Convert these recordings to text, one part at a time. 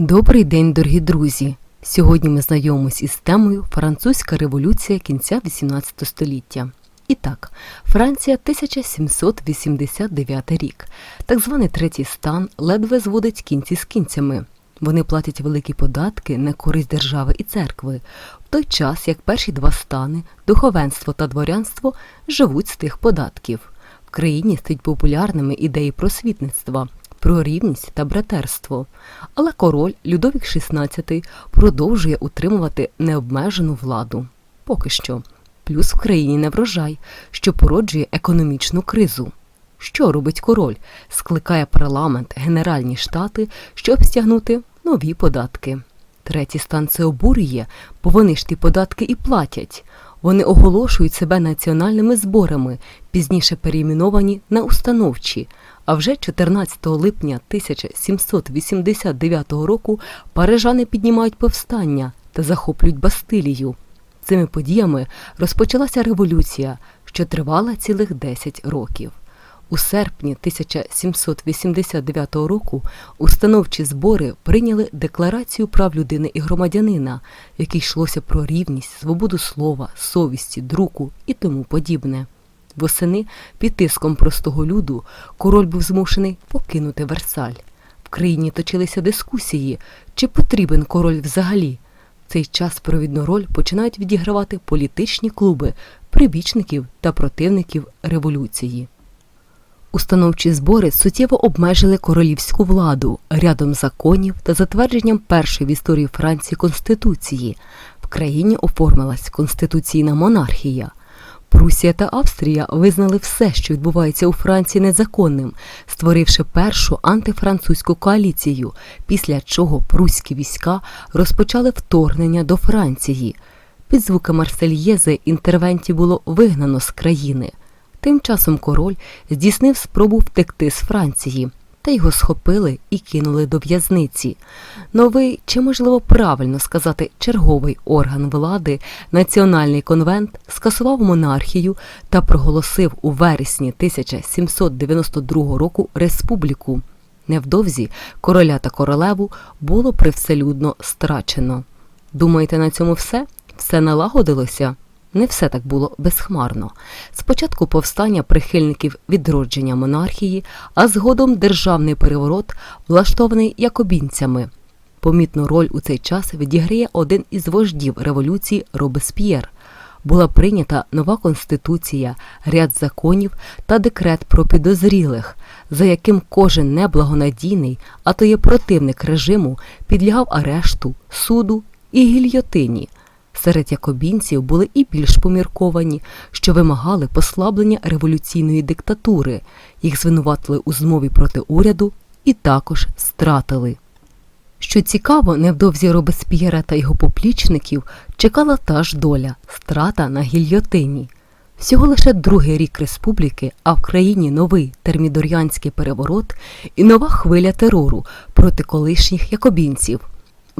Добрий день, дорогі друзі! Сьогодні ми знайомимось із темою Французька революція кінця XVIII століття. І так, Франція 1789 рік. Так званий третій стан ледве зводить кінці з кінцями. Вони платять великі податки на користь держави і церкви, в той час як перші два стани, духовенство та дворянство, живуть з тих податків. В країні стають популярними ідеї просвітництва, про рівність та братерство. Але король Людовік XVI продовжує утримувати необмежену владу. Поки що. Плюс в країні неврожай, що породжує економічну кризу. Що робить король? Скликає парламент, Генеральні штати, щоб стягнути нові податки. Третій стан це обурює, бо вони ж ті податки і платять. Вони оголошують себе національними зборами, пізніше перейменовані на установчі. А вже 14 липня 1789 року парижани піднімають повстання та захоплюють Бастилію. Цими подіями розпочалася революція, що тривала цілих 10 років. У серпні 1789 року установчі збори прийняли Декларацію прав людини і громадянина, в якій йшлося про рівність, свободу слова, совісті, друку і тому подібне. Восени під тиском простого люду король був змушений покинути Версаль. В країні точилися дискусії, чи потрібен король взагалі. В цей час провідну роль починають відігравати політичні клуби, прибічників та противників революції. Установчі збори суттєво обмежили королівську владу рядом законів та затвердженням першої в історії Франції конституції. В країні оформилась конституційна монархія. Прусія та Австрія визнали все, що відбувається у Франції, незаконним, створивши першу антифранцузьку коаліцію, після чого пруські війська розпочали вторгнення до Франції. Під звуки Марсельєзи інтервентів було вигнано з країни. Тим часом король здійснив спробу втекти з Франції, та його схопили і кинули до в'язниці. Новий, чи можливо правильно сказати, черговий орган влади, Національний конвент, скасував монархію та проголосив у вересні 1792 року республіку. Невдовзі короля та королеву було привселюдно страчено. Думаєте, на цьому все? Все налагодилося? Не все так було безхмарно. Спочатку повстання прихильників відродження монархії, а згодом державний переворот, влаштований якобінцями. Помітну роль у цей час відіграє один із вождів революції Робесп'єр. Була прийнята нова конституція, ряд законів та декрет про підозрілих, за яким кожен неблагонадійний, а то є противник режиму, підлягав арешту, суду і гільйотині. Серед якобінців були і більш помірковані, що вимагали послаблення революційної диктатури. Їх звинуватили у змові проти уряду і також стратили. Що цікаво, невдовзі Робесп'єра та його поплічників чекала та ж доля страта на гільйотині. Всього лише другий рік республіки, а в країні новий термідор'янський переворот і нова хвиля терору проти колишніх якобінців.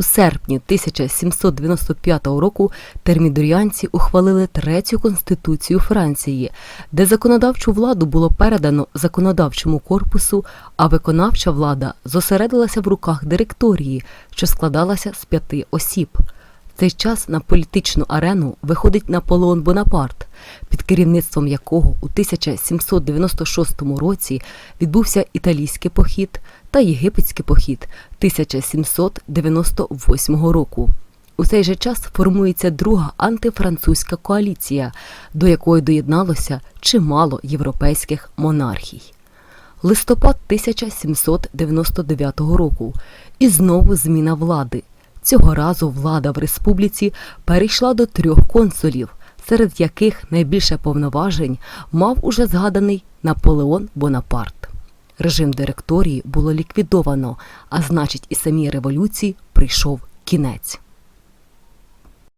У серпні 1795 року термідоріанці ухвалили третю конституцію Франції, де законодавчу владу було передано законодавчому корпусу, а виконавча влада зосередилася в руках директорії, що складалася з п'яти осіб. В цей час на політичну арену виходить Наполеон Бонапарт, під керівництвом якого у 1796 році відбувся італійський похід та єгипетський похід 1798 року. У цей же час формується друга антифранцузька коаліція, до якої доєдналося чимало європейських монархій. Листопад 1799 року і знову зміна влади. Цього разу влада в республіці перейшла до трьох консулів, серед яких найбільше повноважень мав уже згаданий Наполеон Бонапарт. Режим директорії було ліквідовано, а значить, і самій революції прийшов кінець.